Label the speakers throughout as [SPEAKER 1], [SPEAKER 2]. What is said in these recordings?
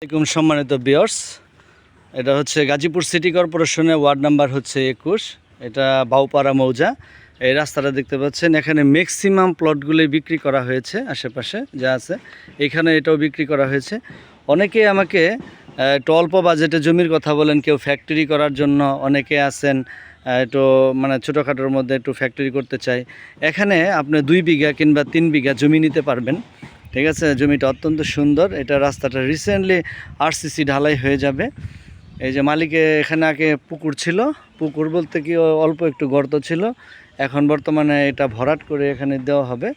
[SPEAKER 1] আসসালামাইকুম সম্মানিত বিয়ার্স এটা হচ্ছে গাজীপুর সিটি কর্পোরেশনের ওয়ার্ড নাম্বার হচ্ছে একুশ। এটা বাউপাড়া মৌজা। এই রাস্তাটা দেখতে পাচ্ছেন, এখানে ম্যাক্সিমাম প্লটগুলি বিক্রি করা হয়েছে আশেপাশে যা আছে। এখানে এটাও বিক্রি করা হয়েছে। অনেকে আমাকে একটু অল্প বাজেটে জমির কথা বলেন, কেউ ফ্যাক্টরি করার জন্য অনেকে আছেন একটু মানে ছোটোখাটোর মধ্যে একটু ফ্যাক্টরি করতে চাই এখানে আপনি দুই বিঘা কিংবা তিন বিঘা জমি নিতে পারবেন। ঠিক আছে? জমিটা অত্যন্ত সুন্দর। এটা রাস্তাটা রিসেন্টলি আরসিসি ঢালাই হয়ে যাবে। এই যে মালিকে এখানে আগে পুকুর ছিল। পুকুর বলতে কি অল্প একটু গর্ত ছিল। এখন বর্তমানে এটা ভরাট করে এখানে দেওয়া হবে।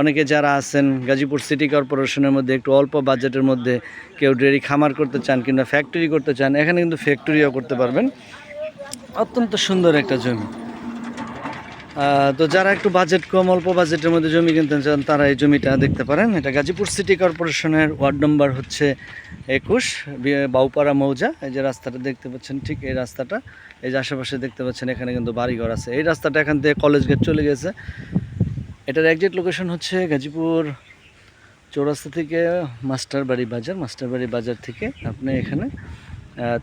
[SPEAKER 1] অনেকে যারা আছেন গাজীপুর সিটি কর্পোরেশনের মধ্যে, একটু অল্প বাজেটের মধ্যে কেউ ডেরি খামার করতে চান কিংবা ফ্যাক্টরি করতে চান, এখানে কিন্তু ফ্যাক্টরিও করতে পারবেন। অত্যন্ত সুন্দর একটা জমি। তো যারা একটু বাজেট কম, অল্প বাজেটের মধ্যে জমি কিনতে চান, তারা এই জমিটা দেখতে পারেন। এটা গাজীপুর সিটি কর্পোরেশনের ওয়ার্ড নম্বর হচ্ছে একুশ বাউপাড়া মৌজা। এই যে রাস্তাটা দেখতে পাচ্ছেন, ঠিক এই রাস্তাটা। এই যে আশেপাশে দেখতে পাচ্ছেন, এখানে কিন্তু বাড়িঘর আছে। এই রাস্তাটা এখান থেকে কলেজ গেট চলে গেছে। এটার একজেক্ট লোকেশন হচ্ছে গাজীপুর চৌরাস্তা থেকে মাস্টারবাড়ি বাজার। মাস্টারবাড়ি বাজার থেকে আপনি এখানে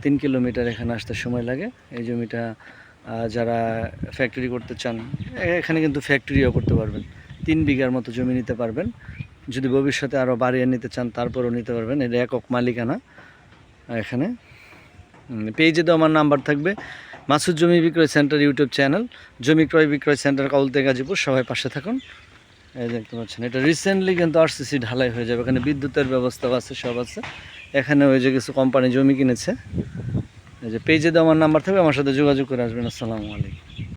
[SPEAKER 1] তিন কিলোমিটার এখানে আসতে সময় লাগে। এই জমিটা যারা ফ্যাক্টরি করতে চান, এখানে কিন্তু ফ্যাক্টরিও করতে পারবেন। তিন বিঘার মতো জমি নিতে পারবেন। যদি ভবিষ্যতে আরও বাড়িয়ে নিতে চান, তারপরও নিতে পারবেন। এটা একক মালিকানা এখানে। পেজে তো আমার নাম্বার থাকবে। মাসুদ জমি বিক্রয় সেন্টার ইউটিউব চ্যানেল জমি ক্রয় বিক্রয় সেন্টার কাউলতে গাজীপুর, সবাই পাশে থাকুন। এই দেখতে পাচ্ছেন, এটা রিসেন্টলি কিন্তু আরসিসি ঢালাই হয়ে যাবে। এখানে বিদ্যুতের ব্যবস্থাও আছে, সব আছে। এখানে ওই যে কিছু কোম্পানি জমি কিনেছে। যে পেজে দেওয়ার নাম্বার থাকবে আমার সাথে যোগাযোগ করে আসবেন। আসসালামু আলাইকুম।